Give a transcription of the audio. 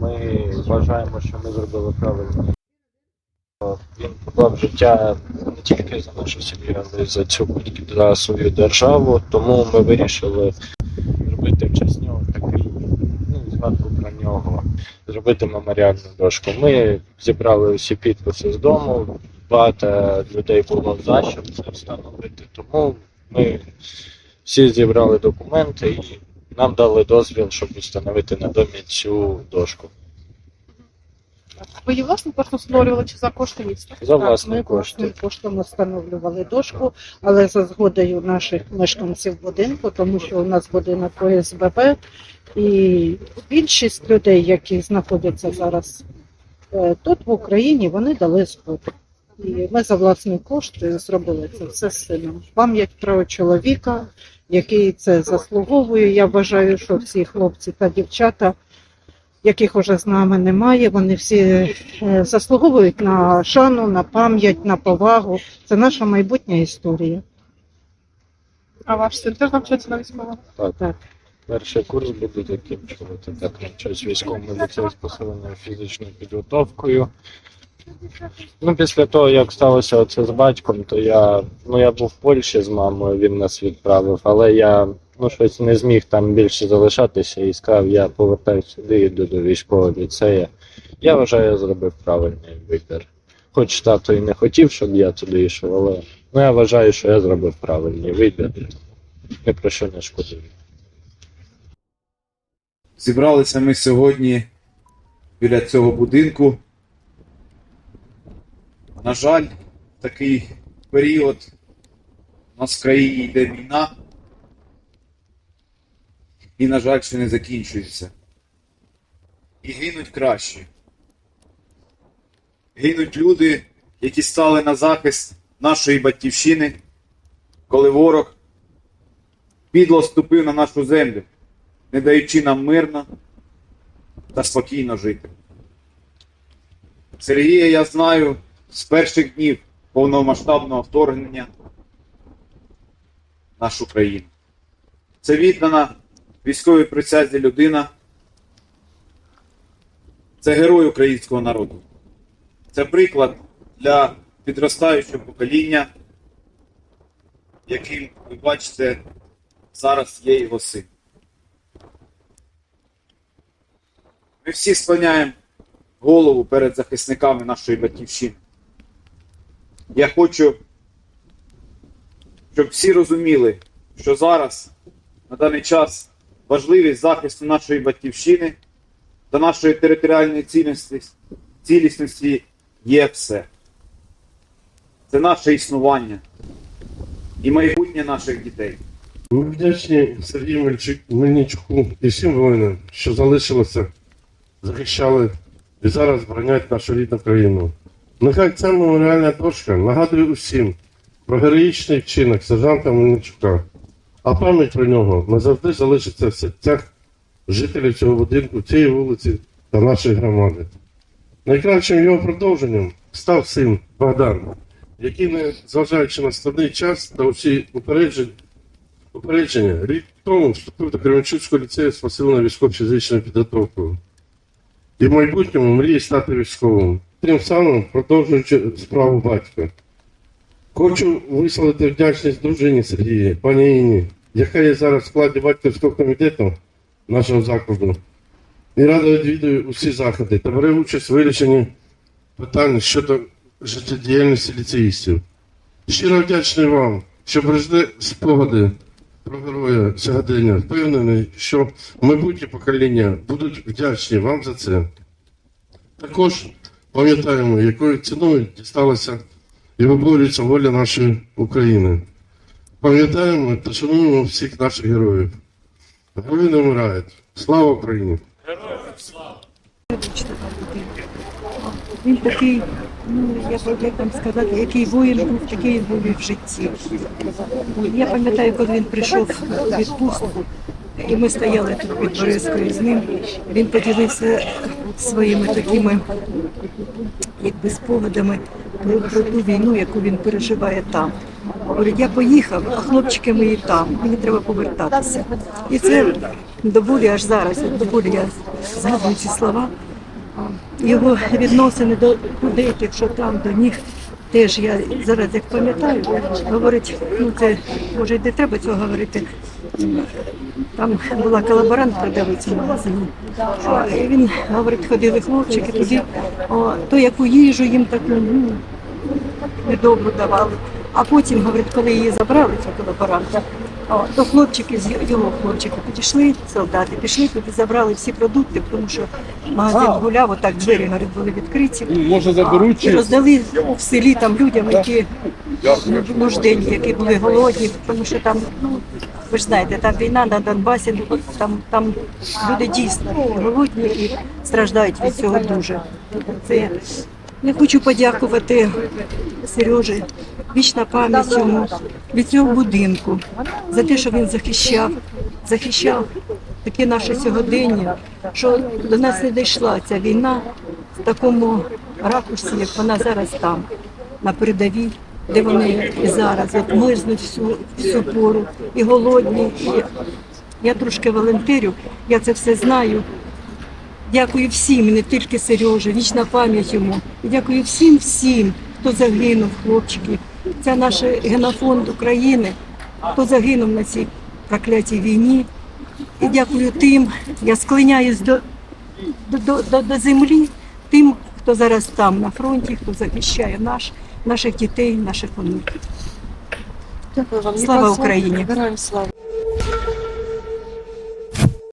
Ми вважаємо, що ми зробили правильно. Він поклав життя не тільки за нашу сім'ю, але й за цю за свою державу. Тому ми вирішили зробити в честь нього такий ну, згадку про нього, зробити меморіальну дошку. Ми зібрали усі підписи з дому, багато людей було за, щоб це встановити. Тому ми всі зібрали документи і нам дали дозвіл, щоб встановити на домі цю дошку. Ви її власне просто встановлювали чи за кошти міста? За Так, власні ми кошти. власним коштом встановлювали дошку, але за згодою наших мешканців будинку, тому що у нас будинок ОСББ, і більшість людей, які знаходяться зараз е, тут в Україні, вони дали згоду. І ми за власні кошти зробили це все з сином. Пам'ять про чоловіка, який це заслуговує. Я вважаю, що всі хлопці та дівчата, яких уже з нами немає, вони всі е, заслуговують на шану, на пам'ять, на повагу. Це наша майбутня історія. А ваш син теж навчається на військового? Так. Так. Перший курс буду закінчувати. Так навчаюсь військовому ліцею з посиленою фізичною підготовкою. Ну, після того, як сталося оце з батьком, то я, ну, я був в Польщі з мамою, він нас відправив, але я ну, щось не зміг там більше залишатися і сказав, я повертаюся сюди, йду до військового ліцею. Я вважаю, я зробив правильний вибір. Хоч тато і не хотів, щоб я туди йшов, але ну, я вважаю, що я зробив правильний вибір. Ні про що не шкодую. Зібралися ми сьогодні біля цього будинку. На жаль, в такий період у нас в країні йде війна. І, на жаль, ще не закінчується. І гинуть кращі. Гинуть люди, які стали на захист нашої батьківщини, коли ворог підло ступив на нашу землю не даючи нам мирно та спокійно жити. Сергія я знаю з перших днів повномасштабного вторгнення в нашу країну. Це віддана військовій присязі людина. Це герой українського народу. Це приклад для підростаючого покоління, яким ви бачите зараз є його син. Ми всі склоняємо голову перед захисниками нашої батьківщини. Я хочу, щоб всі розуміли, що зараз, на даний час, важливість захисту нашої батьківщини та нашої територіальної цілісності, є все. Це наше існування і майбутнє наших дітей. Ми вдячні Сергію Мельничуку і всім воїнам, що залишилися, захищали і зараз бронять нашу рідну країну. Нехай ця меморіальна дошка нагадує усім про героїчний вчинок сержанта Мельничука, а пам'ять про нього назавжди залишиться в серцях жителів цього будинку, цієї вулиці та нашої громади. Найкращим його продовженням став син Богдан, який, не зважаючи на складний час та усі упередження, Рік тому вступив до Кременчуцького ліцею з посиленою військово-фізичною підготовкою. І в майбутньому мріє стати військовим, тим самим продовжуючи справу батька. Хочу висловити вдячність дружині Сергії, пані Інні, яка є зараз в складі батьківського комітету нашого закладу. І радо відвідує усі заходи та бере участь у вирішенні питань щодо життєдіяльності ліцеїстів. Щиро вдячний вам, що бережете спогади про героя сьогодення. Впевнений, що майбутні покоління будуть вдячні вам за це. Також пам'ятаємо, якою ціною дісталася і виборюється воля нашої України. Пам'ятаємо та шануємо всіх наших героїв. Герої не вмирають. Слава Україні! Він такий, ну як, як вам сказати, який воїн був, такий він був в житті. Я пам'ятаю, коли він прийшов у відпустку, і ми стояли тут під Борискою з ним. Він поділився своїми такими якби спогадами про, про ту війну, яку він переживає там. Говорить, я поїхав, а хлопчики мої там, мені треба повертатися. І це до болі аж зараз, от до болі я згадую ці слова. Його відносини до людей, якщо там до них теж я зараз як пам'ятаю, говорить, ну це може й не треба цього говорити. Там була колаборант продавець в магазині. І він говорить, ходили хлопчики туди, о, то яку їжу їм таку ну, недобру давали. А потім, говорить, коли її забрали, цю колаборанта, о, то хлопчики з його хлопчики підійшли, солдати пішли туди, забрали всі продукти, тому що магазин гуляв, отак двері говорить, були відкриті. Може заберуть І роздали в селі там людям, які нужденні, які були голодні, тому що там, ну ви ж знаєте, там війна на Донбасі, ну, там, там люди дійсно голодні і страждають від цього дуже. Це я хочу подякувати Сережі, вічна пам'ять йому від цього будинку за те, що він захищав, захищав таке наше сьогодення, що до нас не дійшла ця війна в такому ракурсі, як вона зараз там, на передовій, де вони зараз от мерзнуть всю, всю пору, і голодні. І я трошки волонтерю, я це все знаю. Дякую всім, не тільки Сережі, вічна пам'ять йому. І дякую всім, всім, хто загинув, хлопчики. Це наш генофонд України, хто загинув на цій проклятій війні. І дякую тим, я склоняюсь до, до, до, до землі, тим, хто зараз там на фронті, хто захищає наш, наших дітей, наших онуків. Дякую вам. Слава Україні! Героям слава!